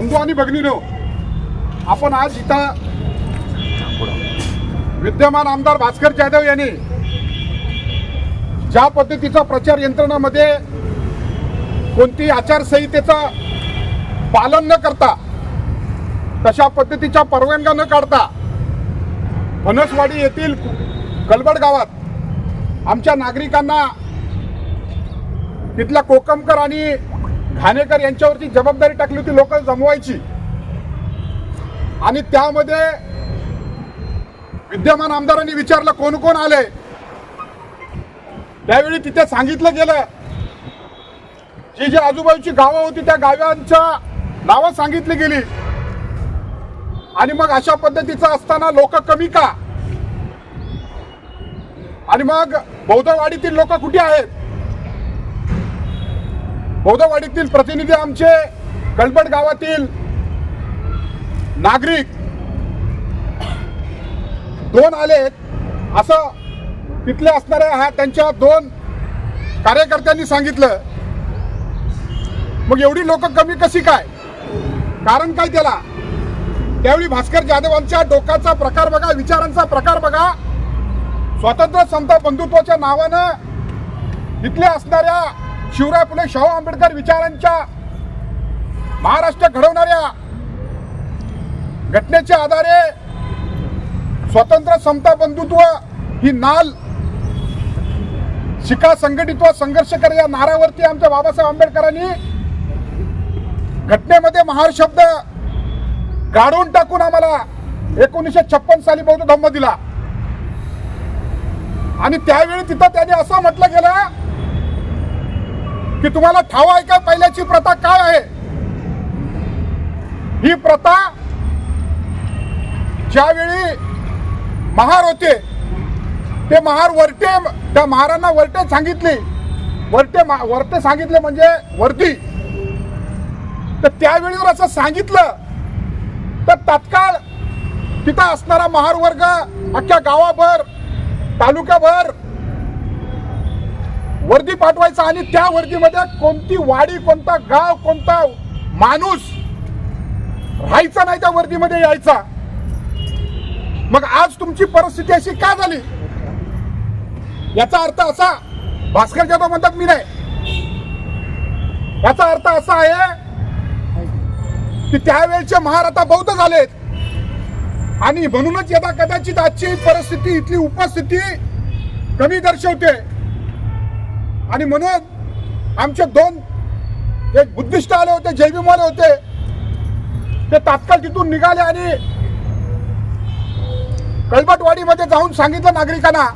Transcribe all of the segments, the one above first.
बंधू आणि भगिनीनो आपण आज इथं विद्यमान आमदार भास्कर जाधव यांनी ज्या पद्धतीचा प्रचार यंत्रणामध्ये कोणती आचारसंहितेचं पालन न करता तशा पद्धतीच्या परवानग्या न काढता फणसवाडी येथील कलबड गावात आमच्या नागरिकांना तिथल्या कोकमकर आणि घाणेकर यांच्यावरती जबाबदारी टाकली होती लोक जमवायची. आणि त्यामध्ये विद्यमान आमदारांनी विचारलं कोण कोण आले? त्यावेळी तिथे सांगितलं गेलं. जी जी आजूबाजूची गावं होती त्या गावांच्या नावं सांगितली गेली. आणि मग अशा पद्धतीचं असताना लोक कमी का? आणि मग बौद्धवाडीतील लोक कुठे आहेत? बौद्धवाडीतील प्रतिनिधी आमचे कलबड गावातील नागरिक दोन आलेत. असं तिथले असणाऱ्या हा त्यांच्या दोन कार्यकर्त्यांनी सांगितलं. मग एवढी लोक कमी कशी काय? कारण काय त्याला? त्यावेळी भास्कर जाधवांच्या डोकाचा प्रकार बघा विचारांचा प्रकार बघा. स्वातंत्र्य समता बंधुत्वाच्या नावानं इथल्या असणाऱ्या शिवराय फुले शाहू आंबेडकर विचारांच्या महाराष्ट्र घडवणाऱ्या घटनेच्या आधारे स्वतंत्र समता बंधुत्व ही नाल शिका संघटित व संघर्ष कर या नारावरती आमच्या बाबासाहेब आंबेडकरांनी घटनेमध्ये महार शब्द गाडून टाकून आम्हाला एकोणीसशे छप्पन साली बौद्ध धम्म दिला. आणि त्यावेळी तिथं त्यांनी असं म्हटलं गेलं की तुम्हाला ठाव आहे का? पहिल्याची प्रथा काय आहे? ही प्रथा ज्यावेळी महार होते ते महार वरटे त्या महारांना वरटे सांगितले. वरटे वरते वरटे सांगितले म्हणजे वरती. तर त्यावेळी असं सांगितलं तर तात्काळ तिथं असणारा महार वर्ग अख्ख्या गावाभर तालुक्याभर वर्दी पाठवायचा आणि त्या वर्दीमध्ये कोणती वाडी कोणता गाव कोणता माणूस राहायचा नाही त्या वर्दीमध्ये यायचा? मग आज तुमची परिस्थिती अशी का झाली? याचा अर्थ असा भास्कर जाधव म्हणतात मी नाही. याचा अर्थ असा आहे की त्यावेळचे महार आता बौद्ध झालेत. आणि म्हणूनच यदा कदाचित आजची परिस्थिती इथली उपस्थिती कमी दर्शवते. आणि म्हणून आमचे दोन एक बुद्धिस्ट आले होते जैविमवाले होते ते तात्काळ तिथून निघाले आणि कळबटवाडीमध्ये जाऊन सांगितलं नागरिकांना.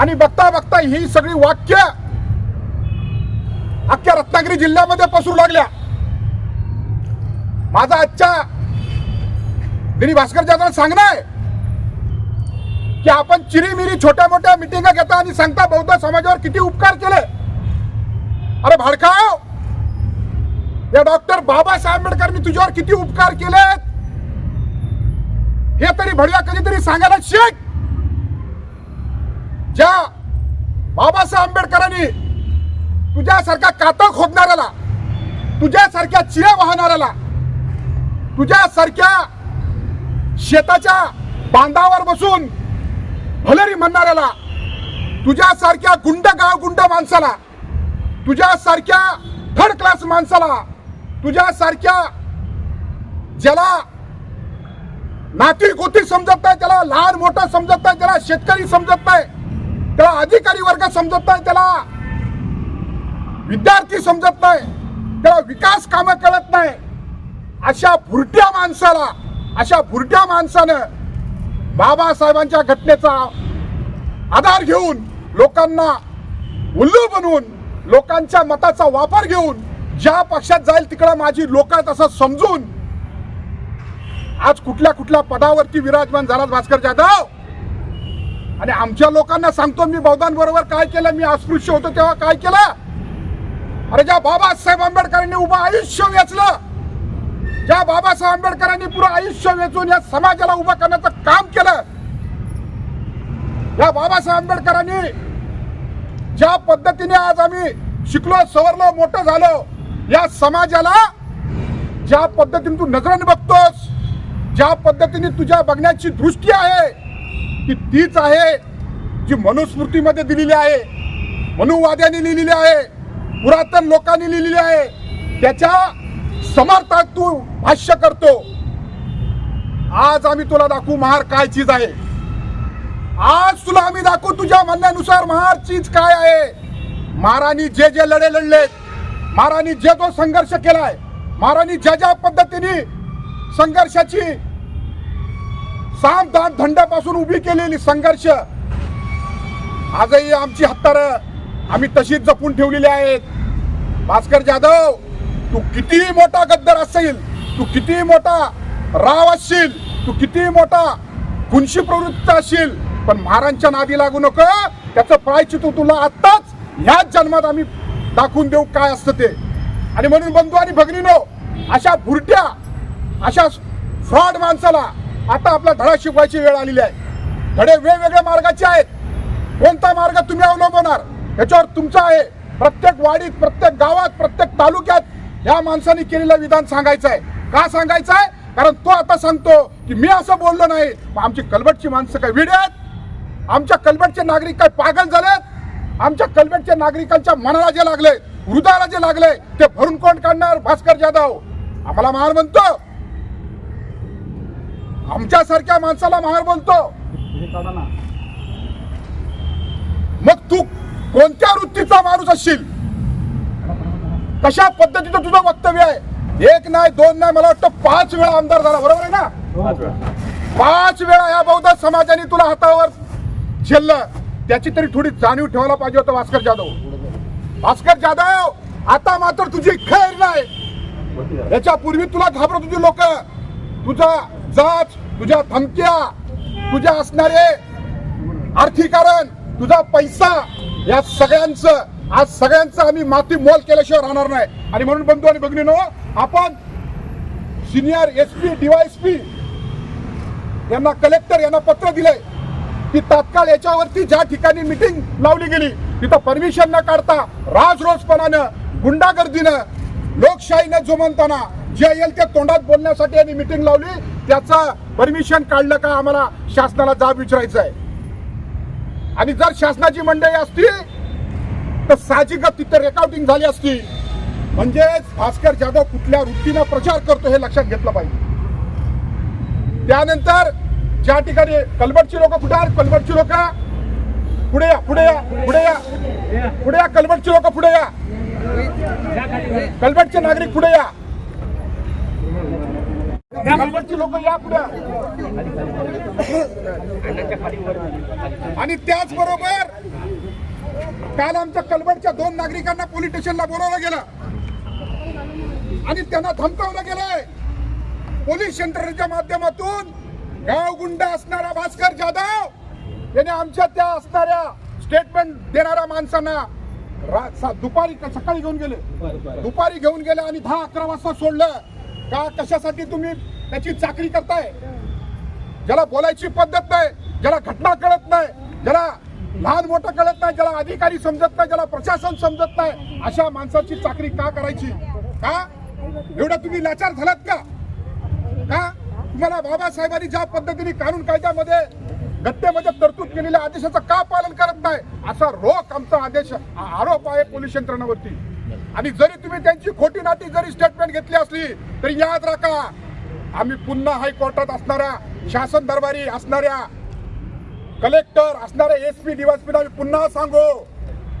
आणि बघता बघता ही सगळी वाक्य अख्ख्या रत्नागिरी जिल्ह्यामध्ये पसरू लागल्या. माझा आजच्या दिनी भास्कर जाधव सांगणं आहे. की आपण चिरीमिरी छोट्या मोठ्या मिटिंग घेता आणि सांगता बौद्ध समाजावर किती उपकार केले? अरे भाडकाव! या डॉक्टर बाबासाहेब आंबेडकरनी तुझ्यावर किती उपकार केले हे तरी भडव्या कधीतरी सांगायला शिक! ज्या बाबासाहेब आंबेडकरांनी तुझ्यासारखा कातळ खोदणाऱ्याला तुझ्यासारख्या चिऱ्या वाहणाऱ्याला तुझ्यासारख्या शेताच्या बांधावर बसून भलरी म्हणणाऱ्याला तुझ्यासारख्या गुंड गाव गुंड माणसाला तुझ्यासारख्या थर्ड क्लास माणसाला तुझ्यासारख्या ज्याला नाती गोती समजत नाही त्याला लहान मोठा समजत नाही त्याला शेतकरी समजत नाही त्याला अधिकारी वर्ग समजत नाही त्याला विद्यार्थी समजत नाही त्याला विकास कामं कळत नाही अशा भुरट्या माणसाला अशा भुरट्या माणसानं बाबासाहेबांच्या घटनेचा आधार घेऊन लोकांना उल्लू बनवून लोकांच्या मताचा वापर घेऊन ज्या पक्षात जाईल तिकडं माझी लोक असं समजून आज कुठल्या कुठल्या पदावरती विराजमान झाला भास्कर जाधव? आणि आमच्या लोकांना सांगतो मी बौद्धांबरोबर काय केलं मी अस्पृश्य होतो तेव्हा काय केलं? अरे ज्या बाबासाहेब आंबेडकरांनी उभं आयुष्य वेचलं ज्या बाबासाहेब आंबेडकरांनी पुरं आयुष्य वेचून या समाजाला उभं करण्याचं काम केलं या बाबासाहेब आंबेडकरांनी ज्या पद्धतीने आज आम्ही शिकलो सवरलो मोठं झालो या समाजाला ज्या पद्धतीने तू नजराने बघतोस ज्या पद्धतीने तुझ्या बघण्याची दृष्टी आहे ती तीच आहे जी मनुस्मृतीमध्ये दिलेली आहे. मनुवाद्यांनी लिहिलेली आहे पुरातन लोकांनी लिहिलेली आहे. त्याच्या समर्थात तू भाष्य करतो. आज आम्ही तुला दाखवू महार काय चीज आहे. आज तुला आम्ही दाखवू तुझ्या म्हणण्यानुसार महार चीज काय आहे. महाराणी जे जे लढे लढलेत महाराणी जे जो संघर्ष केलाय महाराणी ज्या ज्या पद्धतीने संघर्षाची साम दान धंड्यापासून उभी केलेली संघर्ष आजही आमची हत्यार आम्ही तशीच जपून ठेवलेली आहेत. भास्कर जाधव तू किती मोठा गद्दार असेल तू किती मोठा राव असशील तू किती मोठा कुंशी प्रवृत्त असशील पण महाराजांच्या नादी लागू नको त्याचं प्रायचित तुला आत्ताच ह्याच जन्मात आम्ही दाखवून देऊ काय असतं ते. आणि म्हणून बंधू आणि भगिनीनो अशा भुरट्या अशा फ्रॉड माणसाला आता आपला धडा शिकवायची वेळ आलेली आहे. धडे वेगवेगळ्या मार्गाचे आहेत. कोणता मार्ग तुम्ही अवलंबणार याच्यावर तुमचा आहे. प्रत्येक वाडीत प्रत्येक गावात प्रत्येक तालुक्यात या माणसाने केलेलं विधान सांगायचं आहे. का सांगायचं आहे? कारण तो आता सांगतो की मी असं बोललो नाही. मग आमची कलबटची माणसं काय विडे आहेत? आमच्या कलबटचे नागरिक काय पागल झालेत? आमच्या कलबटच्या नागरिकांच्या मनाला जे लागले हृदयाला जे लागले ते भरून कोण काढणार? भास्कर जाधव. आम्हाला महार म्हणतो. आमच्यासारख्या माणसाला महार बोलतो मग तू कोणत्या वृत्तीचा माणूस असशील? कशा पद्धतीचं तुझं वक्तव्य आहे? एक नाही दोन नाही मला वाटतं पाच वेळा आमदार झाला बरोबर आहे ना? पाच वेळा. या बौद्ध समाजाने तुला हातावर झेललं त्याची तरी थोडी जाणीव ठेवायला पाहिजे होतं भास्कर जाधव. भास्कर जाधव आता मात्र तुझी खैर नाही. याच्या पूर्वी तुला घाबरत होती लोक. तुझा जाच तुझ्या धमक्या तुझ्या असणारे अर्थीकरण तुझा पैसा या सगळ्यांचं आज सगळ्यांचं आम्ही माती मोल केल्याशिवाय राहणार नाही. आणि म्हणून बंधू आणि भगिनीनो आपण सिनियर एस पी डीवायएसपी यांना कलेक्टर यांना पत्र दिलंय की तात्काळ याच्यावरती ज्या ठिकाणी मिटिंग लावली गेली तिथं परमिशन न काढता राजरोजपणानं गुंडागर्दीनं लोकशाहीनं जुमनताना जे येईल ते तोंडात बोलण्यासाठी यांनी मिटिंग लावली. त्याचं परमिशन काढलं का आम्हाला शासनाला जाब विचारायचं आहे आणि जर शासनाची मंडळी असती तर साहजिकच तिथे रेकॉर्डिंग झाली असती म्हणजेच भास्कर जाधव कुठल्या वृत्तीनं प्रचार करतो हे लक्षात घेतलं पाहिजे. त्यानंतर ज्या ठिकाणी कलबटची लोक कुठे आहेत? कलबटची लोक पुढे या पुढे या पुढे या. पुढे या कलबटची लोक पुढे या. कलबटचे नागरिक पुढे या. कलबटची लोक या पुढे. आणि त्याचबरोबर काल आमच्या कलबटच्या दोन नागरिकांना पोलीस स्टेशनला बोलावलं गेलं. आणि त्यांना धमकावलं गेलंय. पोलीस यंत्रणेच्या माध्यमातून गावगुंड असणारा भास्कर जाधव याने आमच्या त्या असणाऱ्या स्टेटमेंट देणाऱ्या माणसांना दुपारी सकाळी घेऊन गेले. दुपारी घेऊन गेले आणि दहा अकरा वाजता सोडलं. का कशासाठी तुम्ही त्याची चाकरी करताय? ज्याला बोलायची पद्धत नाही ज्याला घटना कळत नाही ज्याला लहान मोठं कळत नाही ज्याला अधिकारी समजत नाही ज्याला प्रशासन समजत नाही अशा माणसाची चाकरी का करायची? का एवढं तुम्ही लाचार झालात का? का तुम्हाला बाबासाहेबांनी ज्या पद्धतीने कानून कायद्यामध्ये घटनेमध्ये तरतूद केलेल्या आदेशाचं का पालन करत नाही? असा रोख आमचा आदेश आरोप आहे पोलीस यंत्रणावरती. आणि जरी तुम्ही त्यांची खोटी नाती जरी स्टेटमेंट घेतली असली तरी याद राखा आम्ही पुन्हा हायकोर्टात असणाऱ्या शासन दरबारी असणाऱ्या कलेक्टर असणाऱ्या एस पी डीवायसपीला मी पुन्हा सांगू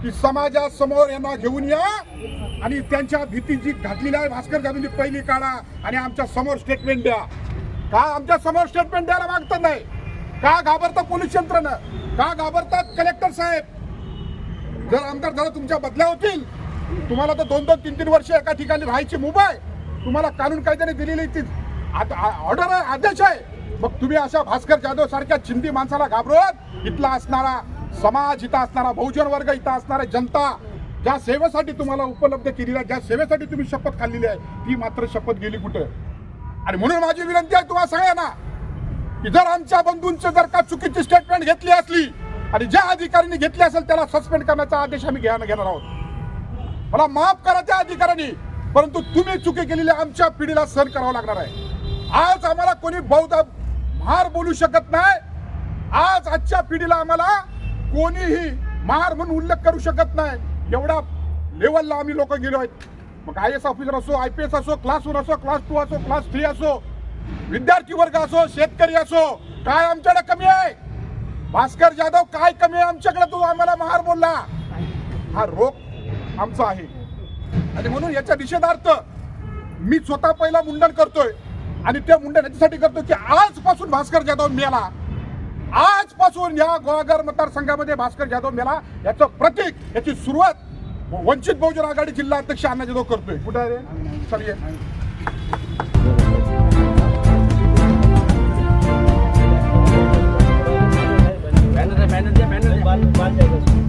की समाजासमोर यांना घेऊन या आणि त्यांच्या भीतीची घातलेली आहे भास्कर गांधींनी पहिली काढा आणि आमच्यासमोर स्टेटमेंट द्या. का आमच्यासमोर स्टेटमेंट द्यायला मागत नाही? का घाबरतात पोलीस यंत्रणं? का घाबरतात कलेक्टर साहेब? जर आमदार झाला तुमच्या बदल्या होतील तुम्हाला तर दोन दोन तीन तीन वर्ष एका ठिकाणी राहायची मुंबई तुम्हाला कानून कायद्याने दिलेली ती ऑर्डर आहे आदेश आहे. मग तुम्ही अशा भास्कर जाधव सारख्या चिंदी माणसाला घाबरवत? इथला असणारा समाज इथं असणारा बहुजन वर्ग इथं असणारा जनता ज्या सेवेसाठी तुम्हाला उपलब्ध केलेली आहे ज्या सेवेसाठी तुम्ही शपथ खाल्लेली आहे ती मात्र शपथ गेली कुठं? आणि म्हणून माझी विनंती आहे तुम्हाला सगळ्यांना की जर आमच्या बंधूंचं जर का चुकीची स्टेटमेंट घेतली असली आणि ज्या अधिकाऱ्यांनी घेतली असेल त्याला सस्पेंड करण्याचा आदेश आम्ही घ्यायला घेणार आहोत. मला माफ करा त्या अधिकाऱ्यांनी परंतु तुम्ही चुकी केलेली आमच्या पिढीला सहन करावं लागणार आहे. आज आम्हाला कोणी बौद्ध महार बोलू शकत नाही. आज आजच्या पिढीला आम्हाला कोणीही महार म्हणून उल्लेख करू शकत नाही. एवढा लेवलला आम्ही लोक गेलो आहेत. मग आय एस ऑफिसर असो आय पी एस असो क्लास वन असो क्लास टू असो क्लास थ्री असो विद्यार्थी वर्ग असो शेतकरी असो काय आमच्याकडे कमी आहे? भास्कर जाधव काय कमी आहे आमच्याकडे? तू आम्हाला महार बोलला. हा रोग आमचा आहे. आणि म्हणून याच्या निषेधार्थ मी स्वतः पहिला मुंडन करतोय. आणि ते मुंडन याच्यासाठी करतो की आजपासून भास्कर जाधव मेला. आजपासून या गोवागर मतदारसंघामध्ये भास्कर जाधव मेला. याचं प्रतीक याची सुरुवात वंचित बहुजन आघाडी जिल्हा अध्यक्ष अण्णा जाधव करतोय. कुठे रे? चल बॅनर बॅनर बॅनर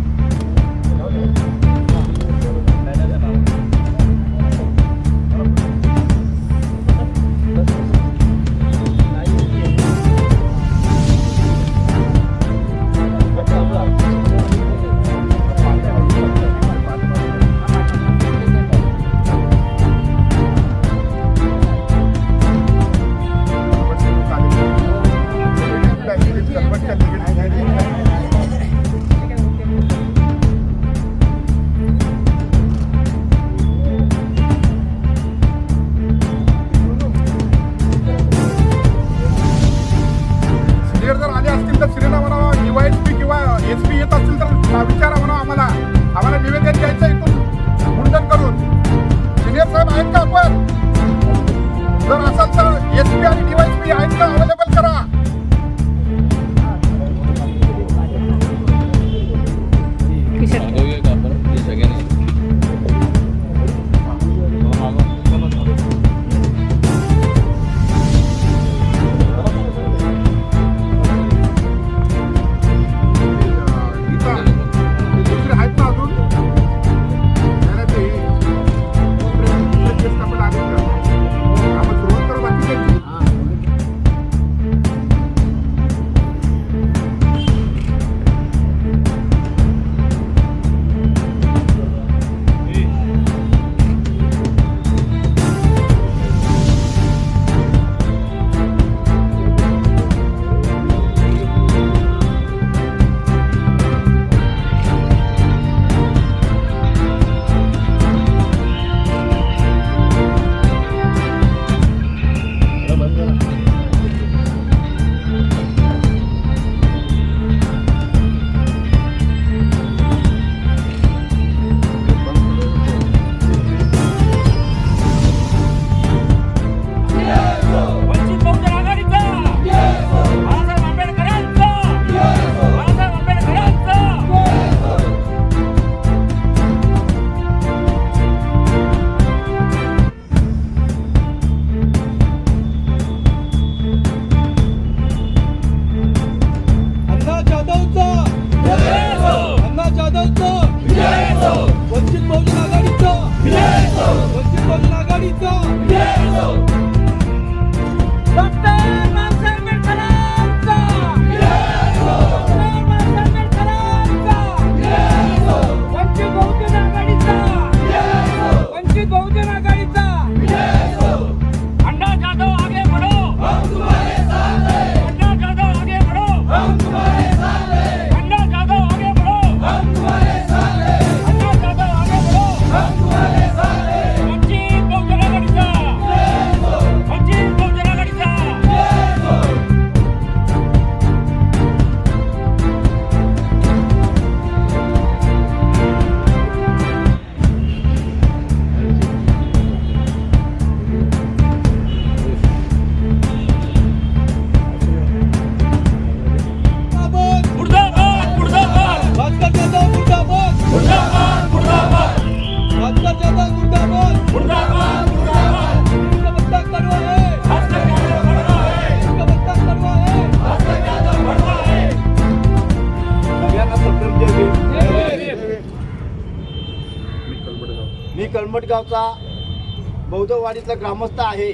कळमटगावचा बौद्धवाडीतला ग्रामस्थ आहे.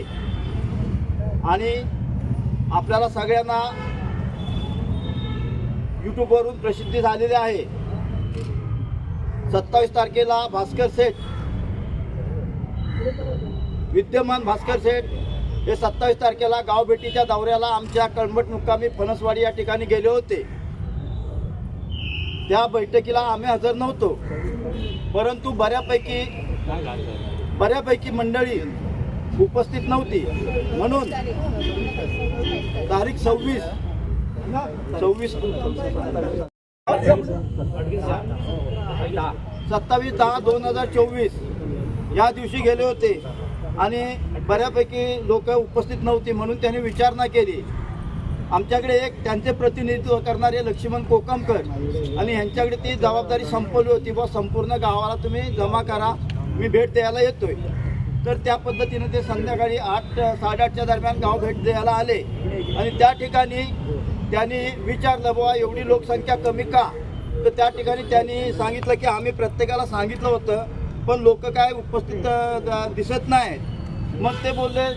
आणि आपल्याला सगळ्यांना यूट्यूबवरून प्रसिद्धी झालेली आहे. सत्तावीस तारखेला भास्कर सेठ विद्यमान भास्कर सेठ हे सत्तावीस तारखेला गावभेटीच्या दौऱ्याला आमच्या कळमट मुक्कामी फणसवाडी या ठिकाणी गेले होते. त्या बैठकीला आम्ही हजर नव्हतो. परंतु बऱ्यापैकी बऱ्यापैकी मंडळी उपस्थित नव्हती. म्हणून तारीख सव्वीस. सव्वीस सत्तावीस दहा दोन हजार चोवीस. या दिवशी गेले होते. आणि बऱ्यापैकी लोक उपस्थित नव्हती म्हणून त्यांनी विचारणा केली. आमच्याकडे एक त्यांचे प्रतिनिधित्व करणारे लक्ष्मण कोकमकर आणि ह्यांच्याकडे ती जबाबदारी संपवली होती. बा संपूर्ण गावाला तुम्ही जमा करा. मी भेट द्यायला येतोय. तर त्या पद्धतीनं ते संध्याकाळी आठ साडेआठच्या दरम्यान गाव भेट द्यायला आले. आणि त्या ठिकाणी त्यांनी विचारलं बुवा एवढी लोकसंख्या कमी का? तर त्या ठिकाणी त्यांनी सांगितलं की आम्ही प्रत्येकाला सांगितलं होतं पण लोक काय उपस्थित द- दिसत नाही मग ते बोलले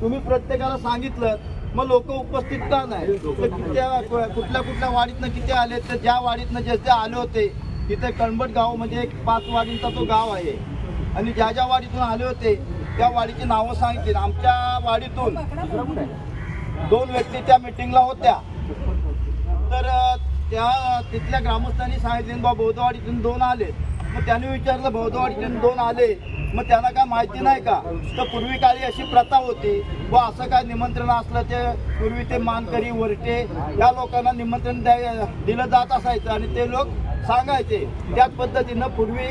तुम्ही प्रत्येकाला सांगितलं मग लोक उपस्थित का नाही तर कित्या- कुठल्या कुठल्या वाडीतनं किती आले? तर ज्या वाडीतनं जे जे आले होते तिथे कणबट गाव म्हणजे एक पाच वाडींचा तो गाव आहे. आणि ज्या ज्या वाडीतून आले होते त्या वाडीची नावं सांगतील. आमच्या वाडीतून दोन व्यक्ती त्या मिटिंगला होत्या. तर त्या तिथल्या ग्रामस्थांनी सांगितले बा बौद्धवाडीतून दोन आले. मग त्यांनी विचारलं बौद्धवाडीतून दोन आले. मग त्यांना काय माहिती नाही का? तर पूर्वी काळी अशी प्रथा होती. व असं काय निमंत्रण असलं ते पूर्वी ते मानकरी वरटे या लोकांना निमंत्रण द्याय दिलं जात असायचं आणि ते लोक सांगायचे. त्याच पद्धतीनं पूर्वी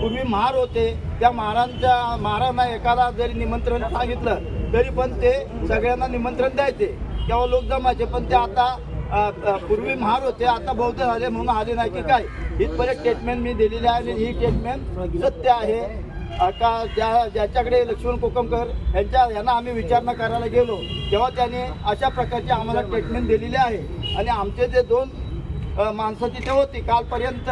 पूर्वी महार होते. त्या महारांच्या महारांना एकाला जरी निमंत्रण सांगितलं तरी पण ते सगळ्यांना निमंत्रण द्यायचे. तेव्हा लोक जमायचे पण ते आता पूर्वी महार होते आता बौद्ध झाले म्हणून आले नाही की काय? इथपर्यंत स्टेटमेंट मी दिलेली आहे आणि ही स्टेटमेंट सत्य आहे. का ज्या ज्याच्याकडे लक्ष्मण कोकमकर यांच्या यांना आम्ही विचारणा करायला गेलो तेव्हा त्याने अशा प्रकारची आम्हाला ट्रीटमेंट दिलेली आहे. आणि आमचे जे दोन माणसं तिथे होती कालपर्यंत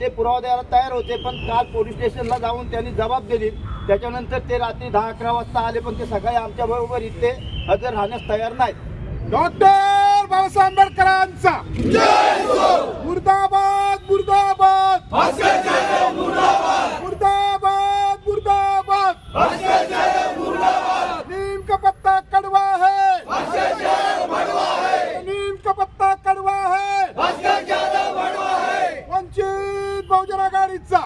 ते पुरावा द्यायला तयार होते पण काल पोलीस स्टेशनला जाऊन त्यांनी जबाब दिली. त्याच्यानंतर ते रात्री दहा अकरा वाजता आले पण ते सकाळी आमच्याबरोबर इथे हजर राहण्यास तयार नाहीत. डॉक्टर बाबासाहेब आंबेडकरांचा! मुर्दाबाद! मुर्दाबाद! मुर्दाबाद! नीम का पत्ता कड़वा है। नीम का पत्ता कड़वा है। वंचित बहुजन आघाडीचा।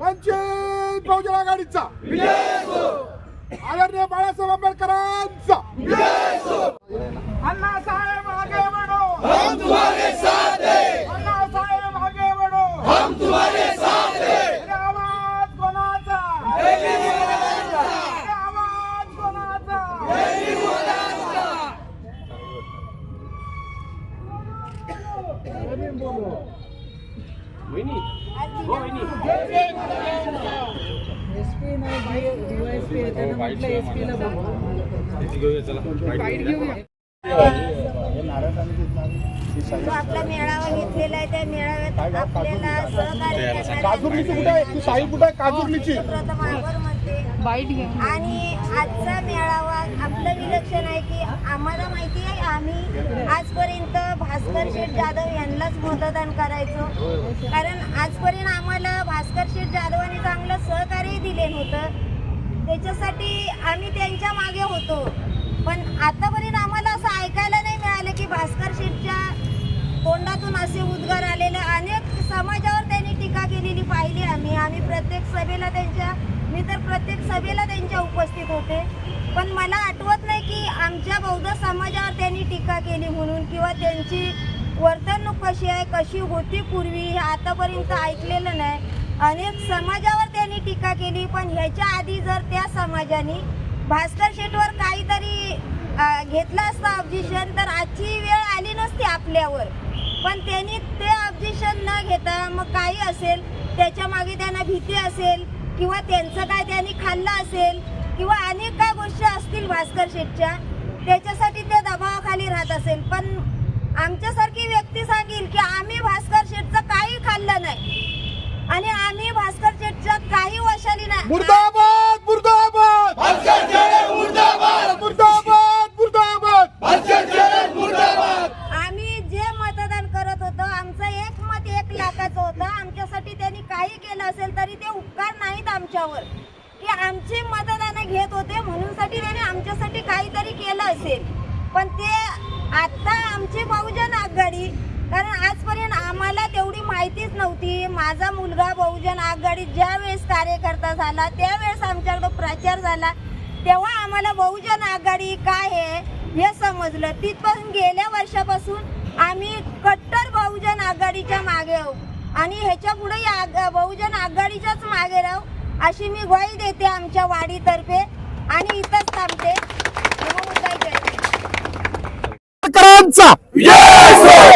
वंचित बहुजन आघाडीचा। आदरणीय बाळासाहेब आंबेडकरांचा। अन्ना साहेब आगे बढ़ो हम तुम्हारे साथ हैं अन्ना साहेब आगे बढ़ो हम तुम्हारे साथ हैं आवाज कोणाचा आवाज कोणाचा वहिनी हो वहिनी एसपी नाही डीवायसपी आहे त्यांना म्हटलं एसपीला जो आपला मेळावा घेतलेला आहे त्या मेळाव्यात आपल्याला सहकार्य आणि आजचा मेळावा आपलं विलक्षण आहे की आम्हाला माहिती आहे आम्ही आजपर्यंत भास्कर शेठ जाधव यांनाच मतदान करायचो. कारण आजपर्यंत आम्हाला भास्कर शेठ जाधवांनी चांगलं सहकार्य दिले नव्हतं. त्याच्यासाठी आम्ही त्यांच्या मागे होतो. पण आतापर्यंत आम्हाला असं ऐकायला नाही मिळालं की भास्कर शेठच्या तोंडातून असे उद्गार आलेले. अनेक समाजावर त्यांनी टीका केलेली पाहिली आम्ही. आम्ही प्रत्येक सभेला त्यांच्या मी तर प्रत्येक सभेला त्यांच्या उपस्थित होते. पण मला आठवत नाही की आमच्या बौद्ध समाजावर त्यांनी टीका केली म्हणून किंवा त्यांची वर्तणूक कशी आहे कशी होती पूर्वी हे आतापर्यंत ऐकलेलं नाही. अनेक समाजावर त्यांनी टीका केली पण ह्याच्या आधी जर त्या समाजाने भास्कर शेटवर काहीतरी घेतलं असतं ऑब्जेक्शन तर आजची वेळ आली नसती आपल्यावर. पण त्यांनी ते ऑब्जेक्शन न घेता मग काही असेल त्याच्यामागे त्यांना भीती असेल किंवा त्यांचं काय त्यांनी खाल्लं असेल किंवा अनेक काय गोष्टी असतील भास्कर शेठच्या त्याच्यासाठी ते दबावाखाली राहत असेल. पण आमच्यासारखी व्यक्ती सांगेल की आम्ही भास्कर शेठचं काही खाल्लं नाही. आणि आम्ही भास्कर शेठचं काही वशाली नाही. मुर्दाबाद मुर्दाबाद! मुर्दाबाद! मुर्दाबाद आम्ही जे मतदान करत होतो आमचं एक मत एक लाखाचं होतं. आमच्यासाठी त्यांनी काही केलं असेल तरी ते उपकार नाहीत आमच्यावर. की आमची मतदानं घेत होते म्हणून साठी त्याने आमच्यासाठी काहीतरी केलं असेल. पण ते आता आमची बहुजन आघाडी कारण आजपर्यंत आम्हाला तेवढी माहितीच नव्हती. माझा मुलगा बहुजन आघाडीत ज्या वेळेस कार्यकर्ता झाला त्यावेळेस आमच्याकडं प्रचार झाला. तेव्हा आम्हाला बहुजन आघाडी काय आहे हे समजलं. तिथपासून गेल्या वर्षापासून आम्ही कट्टर बहुजन आघाडीच्या मागे आहोत. आणि ह्याच्या पुढे आग- बहुजन आघाडीच्याच मागे राहू अशी मी ग्वाही देते आमच्या वाडीतर्फे. आणि इथंच थांबते. नमो बुद्धाय जय हिंद. करांचा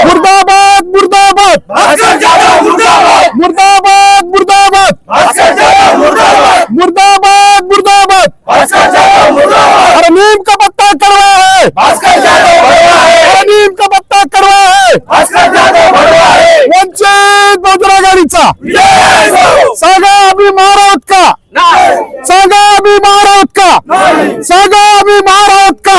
मुर्दाबाद मुर्दाबाद मुर्दाबाद मुर्दाबाद. मुर्दाबाद मुर्दाबाद. अरे नीम का पत्ता कड़वा है. अरे नीम का पत्ता कड़वा है. वंचित बहुजन आघाडीचा सांगा आम्ही महाराज का सांगा आम्ही महाराज का सांगा आम्ही महाराज का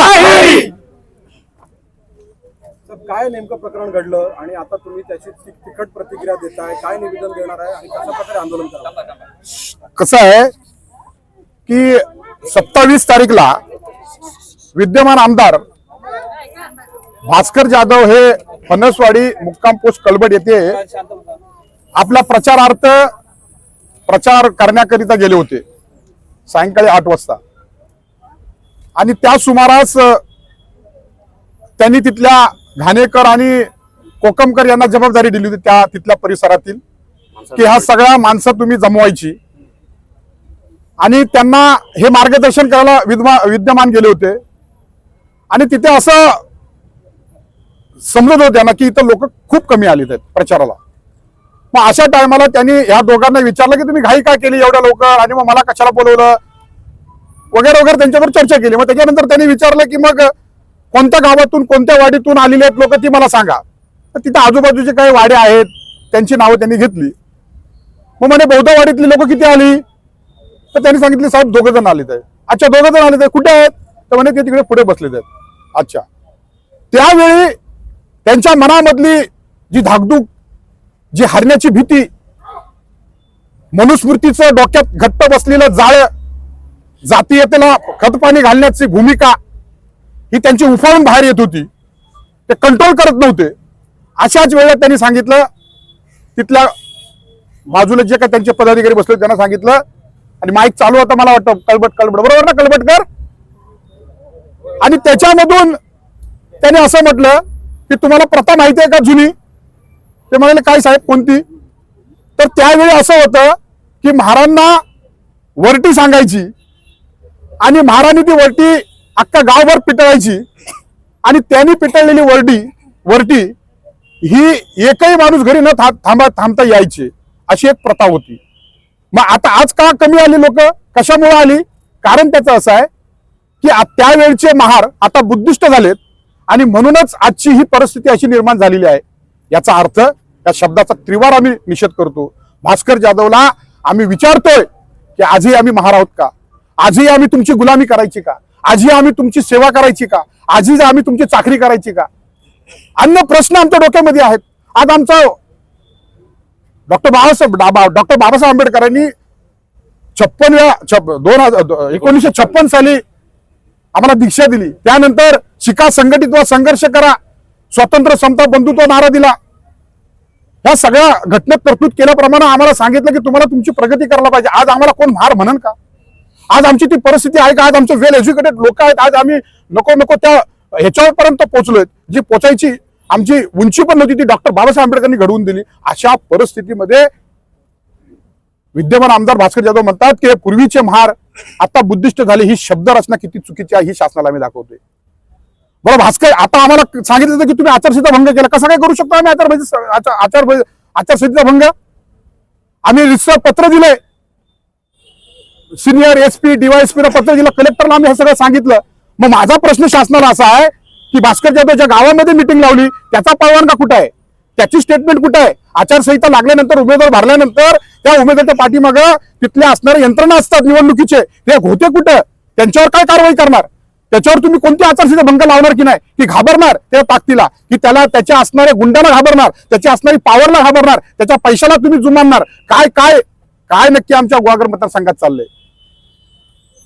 तर काय नेमकं प्रकरण घडलं आणि आता तुम्ही त्याची तिखट प्रतिक्रिया देताय काय निवेदन देणार आहे आणि कशा प्रकारे आंदोलन करणार कसं आहे की सत्तावीस तारीखला विद्यमान आमदार भास्कर जाधव हे फणसवाडी मुक्काम पोस्ट कलबड येथे आपला प्रचारार्थ प्रचार करण्याकरिता गेले होते सायंकाळी आठ वाजता. आणि त्या सुमारास त्यांनी तिथल्या घाणेकर आणि कोकमकर यांना जबाबदारी दिली होती त्या तिथल्या परिसरातील. की ह्या सगळ्या माणसं तुम्ही जमवायची. आणि त्यांना हे मार्गदर्शन करायला विद्यमा विद्यमान गेले होते. आणि तिथे असं समजत होत्या ना की इथं लोक खूप कमी आले आहेत प्रचाराला. मग अशा टायमाला त्यांनी ह्या दोघांना विचारलं की तुम्ही घाई काय केली एवढ्या लवकर? आणि मग मला कशाला बोलवलं? वगैरे वगैरे त्यांच्यावर चर्चा केली. मग त्याच्यानंतर त्यांनी विचारलं की मग कोणत्या गावातून कोणत्या वाडीतून आलेले आहेत लोक ती मला सांगा. तर तिथं आजूबाजूचे काही वाडे आहेत त्यांची नावं त्यांनी घेतली. मग म्हणे बौद्ध वाडीतली लोक किती आली? तर त्यांनी सांगितले साहेब दोघं जण आलेत. आहे अच्छा दोघं जण आलेत. आहे कुठे आहेत? तर म्हणे ते तिकडे पुढे बसलेत आहेत. अच्छा. त्यावेळी त्यांच्या मनामधली जी धाकधूक जी हरण्याची भीती मनुस्मृतीचं डोक्यात घट्ट बसलेलं जाळ जातीयतेला खतपाणी घालण्याची भूमिका ही त्यांची उफाळून बाहेर येत होती. ते कंट्रोल करत नव्हते. अशाच वेळेला त्यांनी सांगितलं तिथल्या बाजूला जे काही त्यांचे पदाधिकारी बसले त्यांना सांगितलं आणि माईक चालू होता मला वाटतं कलबट कलबट बरोबर ना कलबटकर आणि त्याच्यामधून त्याने असं म्हटलं की तुम्हाला प्रथा माहिती आहे का जुनी? ते म्हणाले काय साहेब कोणती? तर त्यावेळी असं होतं की महारांना वरटी सांगायची. आणि महाराणी ती वरटी अख्खा गावभर पिटाळायची आणि त्यांनी पिटळलेली वरडी वरटी ही एकही माणूस घरी न था- थांबा थांबता यायची. अशी एक प्रथा होती. मग आता आज का कमी आली लोक? कशामुळे आली? कारण त्याचं असं आहे की त्यावेळचे महार आता बुद्धिष्ट झालेत आणि म्हणूनच आजची ही परिस्थिती अशी निर्माण झालेली आहे. याचा अर्थ या शब्दाचा त्रिवार आम्ही निषेध करतो. भास्कर जाधवला आम्ही विचारतोय की आजही आम्ही महार आहोत का? आजही आम्ही तुमची गुलामी करायची का? आजी आम्ही तुमची सेवा करायची का? आजी आम्ही तुमची चाकरी करायची का? अन्य प्रश्न आमच्या डोक्यामध्ये आहेत. आज आमचा डॉक्टर बाबासाहेब डॉक्टर बाबासाहेब आंबेडकरांनी छप्पन या छप दोन हजार एकोणीसशे छप्पन साली आम्हाला दीक्षा दिली. त्यानंतर शिका संघटित व संघर्ष करा. स्वतंत्र समता बंधुत्व नारा दिला. ह्या सगळ्या घटनेत तरतूद केल्याप्रमाणे आम्हाला सांगितलं की तुम्हाला तुमची प्रगती करायला पाहिजे. आज आम्हाला कोण मार म्हणन का? आज आमची ती परिस्थिती आहे का? आज आमचे वेल एज्युकेटेड लोक आहेत. आज आम्ही नको नको त्या ह्याच्यापर्यंत पोहोचलोय. जी पोचायची आमची उंची पण नव्हती ती डॉक्टर बाबासाहेब आंबेडकरांनी घडवून दिली. अशा परिस्थितीमध्ये विद्यमान आमदार भास्कर जाधव म्हणतात की हे पूर्वीचे महार आता बुद्धिष्ट झाले. ही शब्दरचना किती चुकीची आहे ही शासनाला आम्ही दाखवतोय. बरं भास्कर आता आम्हाला सांगितलं की तुम्ही आचारसंहिता भंग केला. कसा काय करू शकतो आम्ही आचार आचार आचार आचारसंहिता भंग? आम्ही रिसर पत्र दिलंय. सिनियर एस पी पत्र दिलं कलेक्टरला आम्ही हे सगळं सांगितलं. मग माझा प्रश्न शासनाला असा आहे की भास्कर जाधवच्या गावामध्ये मिटिंग लावली त्याचा परवानगा कुठं आहे? त्याची स्टेटमेंट कुठं आहे? आचारसंहिता लागल्यानंतर उमेदवार भरल्यानंतर त्या उमेदवारच्या पाठीमागं तिथल्या असणारे यंत्रणा असतात निवडणुकीचे ते होते कुठं? त्यांच्यावर काय कारवाई करणार? त्याच्यावर तुम्ही कोणती आचारसंहिता भंग लावणार की नाही? की घाबरणार त्या ताकदीला? की त्याला त्याच्या असणाऱ्या गुंडाला घाबरणार? त्याची असणारी पॉवरला घाबरणार? त्याच्या पैशाला तुम्ही जुमानणार? काय काय काय नक्की आमच्या गुहागर मतदारसंघात चाललंय?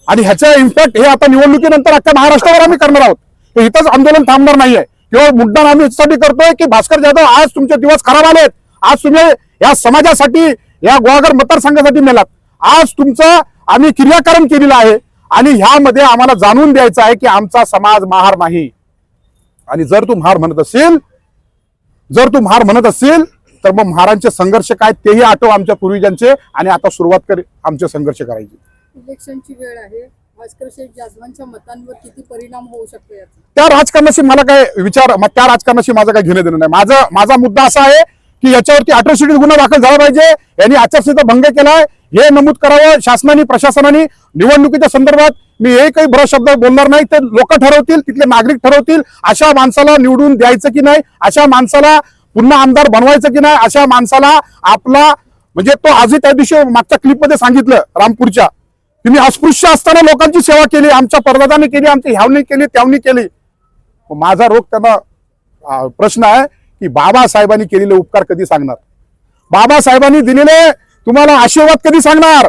आणि ह्याचा इम्पॅक्ट हे आता निवडणुकीनंतर अख्ख्या महाराष्ट्रावर आम्ही करणार आहोत. इथंच आंदोलन थांबणार नाहीये. किंवा मुद्दा आम्ही याच्यासाठी करतोय की भास्कर जाधव आज तुमचे दिवस खराब आलेत. आज तुम्ही या समाजासाठी या गोवागर मतदारसंघासाठी मेलात. आज तुमचं आम्ही क्रियाकरण केलेलं आहे. आणि ह्यामध्ये आम्हाला जाणून द्यायचं आहे की आमचा समाज महार नाही. आणि जर तू महार म्हणत असेल जर तू महार म्हणत असेल तर मग महारांचे संघर्ष काय तेही आठव आमच्या पूर्वीजांचे आणि आता सुरुवात कर आमचे संघर्ष करायचे. इलेक्शनची वेळ आहे. भास्कर शेठ जाधवांच्या मतांवर किती परिणाम होऊ शकतो त्या राजकारणाशी मला काय विचार मग त्या राजकारणाशी माझं काय घेणं देणं नाही. माझा माझा मुद्दा असा आहे की याच्यावरती अट्रॉसिटी गुन्हा दाखल झाला पाहिजे. यांनी आचारसंहिता भंग केलाय. हे नमूद करावं. शासनाने प्रशासनाने निवडणुकीच्या संदर्भात मी एकही बरं शब्द बोलणार नाही. ते लोक ठरवतील तिथले नागरिक ठरवतील. अशा माणसाला निवडून द्यायचं की नाही? अशा माणसाला पुन्हा आमदार बनवायचं की नाही? अशा माणसाला आपला म्हणजे तो आजही त्या दिवशी मागच्या क्लिपमध्ये सांगितलं रामपूरच्या. तुम्ही अस्पृश्य असताना लोकांची सेवा केली आमच्या परदादाने केली आमची ह्यावनी केली त्यावनी केली. माझा रोग त्यांना प्रश्न आहे की बाबासाहेबांनी केलेले उपकार कधी सांगणार? बाबासाहेबांनी दिलेले तुम्हाला आशीर्वाद कधी सांगणार?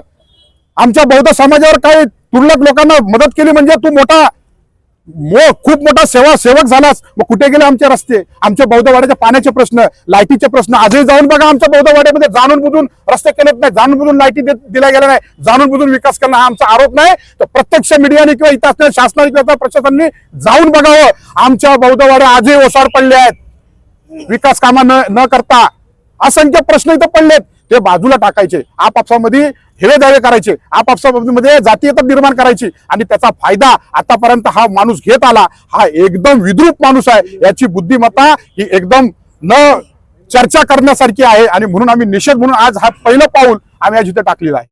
आमच्या बौद्ध समाजावर काही तुरळक लोकांना मदत केली म्हणजे तू मोठा मो खूप मोठा सेवा सेवक झालास. मग कुठे गेले आमचे रस्ते? आमच्या बौद्धवाड्याच्या पाण्याचे प्रश्न लाईटीचे प्रश्न आजही जाऊन बघा आमच्या बौद्धवाड्यामध्ये. जाणून बुजून रस्ते केलेत नाही जाणून बुजून लाईटी दिल्या गेल्या नाही जाणून बुजून विकास करणं हा आमचा आरोप नाही. तर प्रत्यक्ष मीडियाने किंवा इथं असणाऱ्या शासनाने किंवा प्रशासनाने जाऊन बघावं. आमच्या बौद्धवाड्या आजही ओसाड पडले आहेत. विकास कामं न न करता असंख्य प्रश्न इथं पडलेत. ते बाजूला टाकायचे. आपापसामध्ये हेवे दावे करायचे. आपापसामध्ये जातीयता निर्माण करायची. आणि त्याचा फायदा आतापर्यंत हा माणूस घेत आला. हा एकदम विद्रूप माणूस आहे. याची बुद्धिमत्ता ही एकदम न चर्चा करण्यासारखी आहे. आणि म्हणून आम्ही निषेध म्हणून आज हा पहिलं पाऊल आम्ही आज इथे टाकलेला आहे.